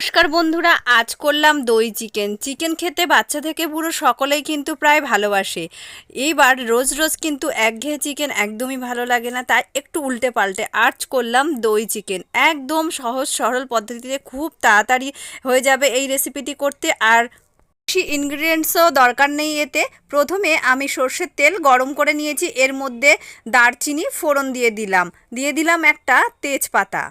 নমস্কার বন্ধুরা, আজ করলাম দই চিকেন। চিকেন খেতে বাচ্চা থেকে বুড়ো সকলেই কিন্তু প্রায় ভালোবাসে। এইবার রোজ রোজ কিন্তু একঘেয়ে চিকেন একদমই ভালো লাগে না, তাই একটু উল্টে পাল্টে আজ করলাম দই চিকেন। একদম সহজ সরল পদ্ধতিতে খুব তাড়াতাড়ি হয়ে যাবে এই রেসিপিটি করতে, আর বেশি ইনগ্রিডিয়েন্টসও দরকার নেই এতে। প্রথমে আমি সর্ষের তেল গরম করে নিয়েছি, এর মধ্যে দারচিনি ফোড়ন দিয়ে দিলাম। দিয়ে দিলাম একটা তেজপাতা।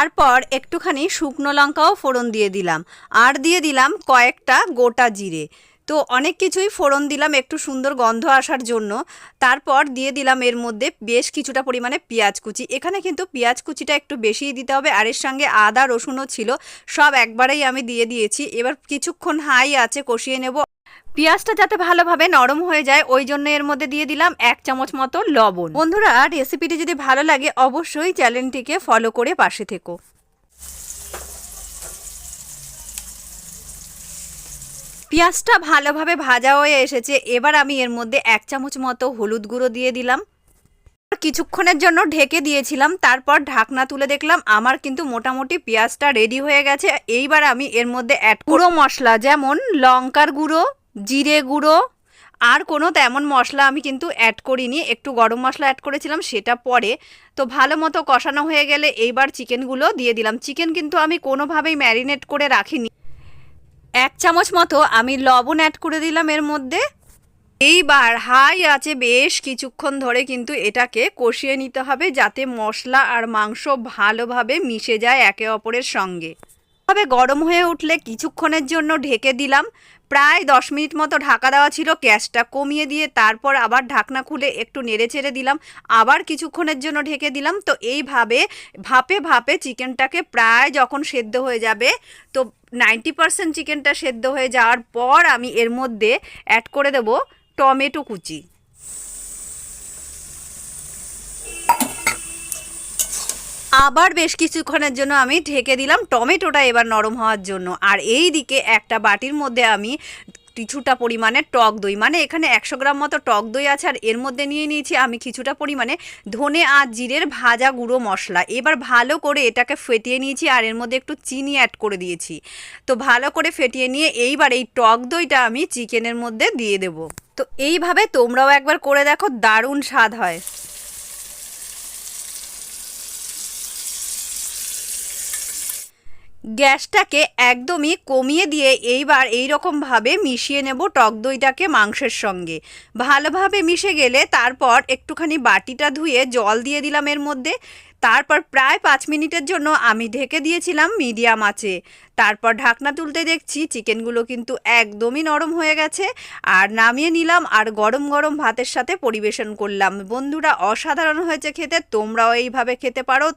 তারপর একটুখানি শুকনো লঙ্কাও ফোড়ন দিয়ে দিলাম। আর দিয়ে দিলাম কয়েকটা গোটা জিরে। তো অনেক কিছুই ফোড়ন দিলাম একটু সুন্দর গন্ধ আসার জন্য। তারপর দিয়ে দিলাম এর মধ্যে বেশ কিছুটা পরিমাণে পেঁয়াজ কুচি। এখানে কিন্তু পেঁয়াজ কুচিটা একটু বেশিই দিতে হবে, আর এর সঙ্গে আদা, রসুনও ছিল, সব একবারেই আমি দিয়ে দিয়েছি। এবার কিছুক্ষণ হাই আছে, কষিয়ে নেব। পেঁয়াজটা যাতে ভালোভাবে নরম হয়ে যায়, ওই জন্য এর মধ্যে দিয়ে দিলাম এক চামচ মতো লবণ। বন্ধুরা, রেসিপিটি যদি ভালো লাগে, অবশ্যই চ্যানেলটিকে ফলো করে পাশে থেকো। পেঁয়াজটা ভালোভাবে ভাজা হয়ে এসেছে। এবার আমি এর মধ্যে এক চামচ মতো হলুদ গুঁড়ো দিয়ে দিলাম। কিছুক্ষণের জন্য ঢেকে দিয়েছিলাম, তারপর ঢাকনা তুলে দেখলাম আমার কিন্তু মোটামুটি পেঁয়াজটা রেডি হয়ে গেছে। এইবার আমি এর মধ্যে অ্যাড গুঁড়ো মশলা, যেমন লঙ্কার গুঁড়ো, জিরে গুঁড়ো, আর কোনো তেমন মশলা আমি কিন্তু অ্যাড করিনি। একটু গরম মশলা অ্যাড করেছিলাম, সেটা পরে। তো ভালো মতো কষানো হয়ে গেলে এইবার চিকেনগুলো দিয়ে দিলাম। চিকেন কিন্তু আমি কোনোভাবেই ম্যারিনেট করে রাখিনি। এক চামচ মতো আমি লবণ অ্যাড করে দিলাম এর মধ্যে। এইবার হাই আছে বেশ কিছুক্ষণ ধরে কিন্তু এটাকে কষিয়ে নিতে হবে যাতে মশলা আর মাংস ভালোভাবে মিশে যায় একে অপরের সঙ্গে। তবে গরম হয়ে উঠলে কিছুক্ষণের জন্য ঢেকে দিলাম। প্রায় দশ মিনিট মতো ঢাকা দেওয়া ছিল, গ্যাসটা কমিয়ে দিয়ে তারপর আবার ঢাকনা খুলে একটু নেড়ে চেড়ে দিলাম। আবার কিছুক্ষণের জন্য ঢেকে দিলাম। তো এইভাবে ভাপে ভাপে চিকেনটাকে প্রায় যখন সেদ্ধ হয়ে যাবে, তো নাইনটি পারসেন্ট চিকেনটা সেদ্ধ হয়ে যাওয়ার পর আমি এর মধ্যে অ্যাড করে দেব টমেটো কুচি। আবার বেশ কিছুক্ষণের জন্য আমি ঢেকে দিলাম। টমেটোটা এবার নরম হওয়ার জন্য। আর এই দিকে একটা বাটির মধ্যে আমি কিছুটা পরিমাণে টক দই। মানে এখানে একশো গ্রাম মতো টক দই আছে আর এর মধ্যে নিয়ে নিয়েছি আমি কিছুটা পরিমাণে ধনে আর জিরের ভাজা গুঁড়ো মশলা। এবার ভালো করে এটাকে ফেটিয়ে নিয়েছি আর এর মধ্যে একটু চিনি অ্যাড করে দিয়েছি। তো ভালো করে ফেটিয়ে নিয়ে এইবার এই টক দইটা আমি চিকেনের মধ্যে দিয়ে দেব। তো এইভাবে তোমরাও একবার করে দেখো, দারুণ স্বাদ হয়। গ্যাসটাকে একদমই কমিয়ে দিয়ে এইবার এই রকমভাবে মিশিয়ে নেব টক দইটাকে মাংসের সঙ্গে। ভালোভাবে মিশে গেলে তারপর একটুখানি বাটিটা ধুয়ে জল দিয়ে দিলাম এর মধ্যে। তারপর প্রায় পাঁচ মিনিটের জন্য আমি ঢেকে দিয়েছিলাম মিডিয়াম আঁচে। তারপর ঢাকনা তুলতে দেখছি চিকেনগুলো কিন্তু একদমই নরম হয়ে গেছে। আর নামিয়ে নিলাম আর গরম গরম ভাতের সাথে পরিবেশন করলাম। বন্ধুরা, অসাধারণ হয়েছে খেতে, তোমরাও এইভাবে খেতে পারো।